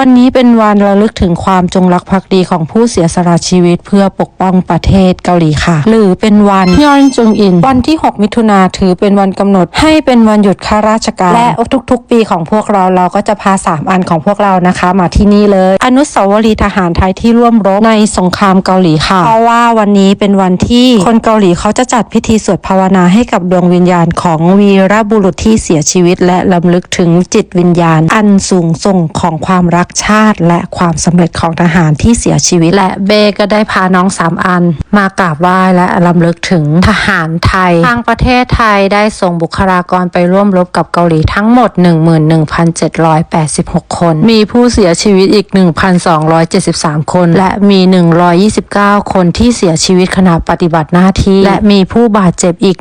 วันนี้เป็นวันระลึกถึงความจงรักภักดีของผู้เสียสละชีวิตเพื่อปกป้องประเทศเกาหลีค่ะ หรือเป็นวันยอนจงอิน วันที่ 6 มิถุนาถือเป็นวันกำหนด ให้เป็นวันหยุดข้าราชการ และทุกๆ ปีของพวกเราเราก็จะพา 3 อันของพวกเรานะคะ มาที่นี่เลย อนุสาวรีย์ทหารไทยที่ร่วมรบในสงครามเกาหลีค่ะ เพราะว่าวันนี้เป็นวันที่คนเกาหลีเขาจะจัดพิธีสวดภาวนาให้กับดวงวิญญาณของวีรบุรุษที่เสียชีวิต และลำลึกถึงจิตวิญญาณ อันสูงส่งของความรักชาติและความสำเร็จของทหารที่เสียชีวิตและเบก็ได้พาน้องสามอัน มากราบไหว้และลำลึกถึงทหารไทย ทางประเทศไทยได้ส่งบุคลากรไปร่วมรบกับเกาหลีทั้งหมด 11,786 คน มีผู้เสียชีวิตอีก 1,273 คน และมี 129 คนที่เสียชีวิตขณะปฏิบัติหน้าที่ และมีผู้บาดเจ็บอีก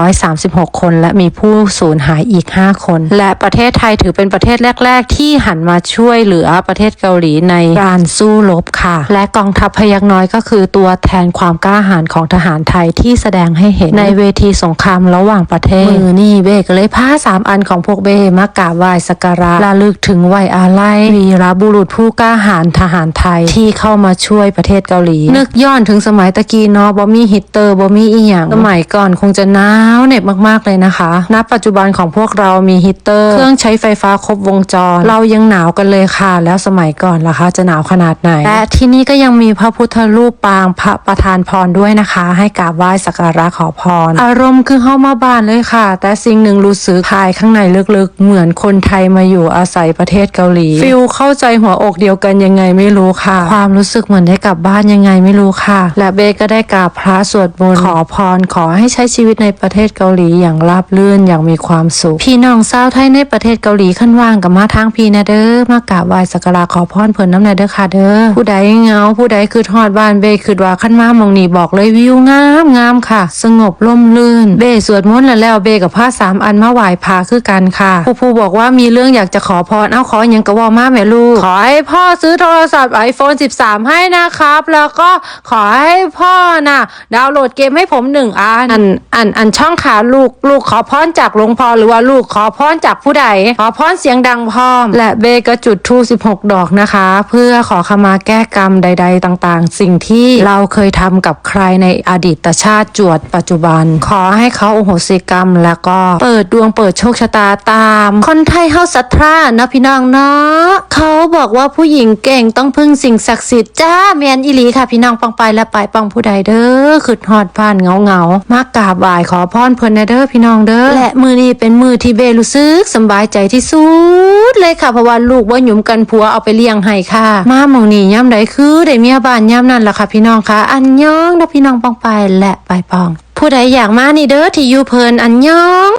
1,136 คน และมีผู้สูญหายอีก 5 คน และประเทศไทยถือเป็นประเทศแรก ๆ ที่หันมาช่วยเหลือประเทศเกาหลีในการสู้รบค่ะ และกองทัพพยักน้อยก็คือตัวแทนความกล้าหาญของทหารไทยที่แสดงให้เห็นในเวทีสงครามระหว่างประเทศมือนี่เบก็เลยพาสามอันของพวกเบมากราบไหว้สักการะระลึกถึงวัยอาลัยวีรบุรุษผู้กล้าหาญทหารไทยที่เข้ามาช่วยประเทศเกาหลี นึกย้อนถึงสมัยตะกี้เนาะบ่มีฮิตเตอร์บ่มีอีหยังสมัยก่อนคงจะหนาวเหน็บมากๆเลยนะคะณปัจจุบันของพวกเรามีฮีตเตอร์ เครื่องใช้ไฟฟ้าครบวงจร เรายังหนาวกันเลยค่ะ แล้วสมัยก่อนล่ะคะ จะหนาวขนาดไหน และที่นี่ก็ยังมีพระพุทธรูปปางพระประธานพรด้วยนะคะ ให้กราบไหว้สักการะขอพร อารมณ์คือเข้ามาบ้านเลยค่ะ แต่สิ่งหนึ่งรู้สึกภายข้างในลึกๆ เหมือนคนไทยมาอยู่อาศัยประเทศเกาหลีฟิลเข้าใจหัวอกเดียวกันยังไงไม่รู้ค่ะ ความรู้สึกเหมือนได้กลับบ้านยังไงไม่รู้ค่ะ และเบก็ได้กราบพระสวดมนต์ขอพรขอให้ใช้ชีวิตในประเทศเกาหลีอย่างราบรื่นอย่างมีความสุขพี่น้องชาวไทยในประเทศเกาหลีขั้นว่างกับมาทางพี่นะเด้อมากราบไหว้สักการะขอพรเพิ่นน้ำในเด้อค่ะเด้อผู้ใดเงาผู้ใดคือทอดบ้านเบคือว่าขั้นมามองนี่บอกเลยวิวงามงามค่ะ สงบร่มรื่น เบสวดมนต์แล้วแล้วเบกับผ้าสามอันมาไหว้พาคือกันค่ะผู้ผู้บอกว่ามีเรื่องอยากจะขอพรเอาขออยังกระว่ามาแม่ลูกขอให้พ่อซื้อโทรศัพท์ iPhone 13 ให้นะครับ แล้วก็ขอให้พ่อน่ะ ดาวน์โหลดเกมให้ผมหนึ่งอันอันอันอันช่องขาลูกลูกขอพรจากหลวงพ่อหรือว่าลูกขอพรจากผู้ใดขอพรเสียงดังพร้อม และเบก็จุดทูบ16 ดอกนะคะ เพื่อขอขมาแก้กรรมใด ๆ ต่างๆ สิ่งที่เราเคยทำกับใครในอดีตชาติจวดปัจจุบัน ขอให้เขาอโหสิกรรม แล้วก็เปิดดวงเปิดโชคชะตาตาม คนไทยเฮาศรัทธานาะพี่น้องเนาะเขาบอกว่าผู้หญิงเก่งต้องพึ่งสิ่งศักดิ์สิทธิ์จ้าแมนอีหลีค่ะพี่น้องปองไปและไปปองผู้ใดเด้อขึ้นฮอดผ่านเงาเงามากราบไหว้ขอพรเพิ่นนะเด้อพี่น้องเด้อและมือนี้เป็นมือที่เบรู้สึกสบายใจที่สุดเลยค่ะเพราะว่าลูกว่าหยุมกันผัวเอาไปเลี้ยงให้ค่ะ มาหมองนี่ย่ำใดคือได้เมียบ้านย่ำนั่นล่ะค่ะพี่น้องคะอันยองนะพี่น้องปองไปและไปปอง ผู้ใดอยากมานี่เด้อที่อยู่เพิ่นอันยอง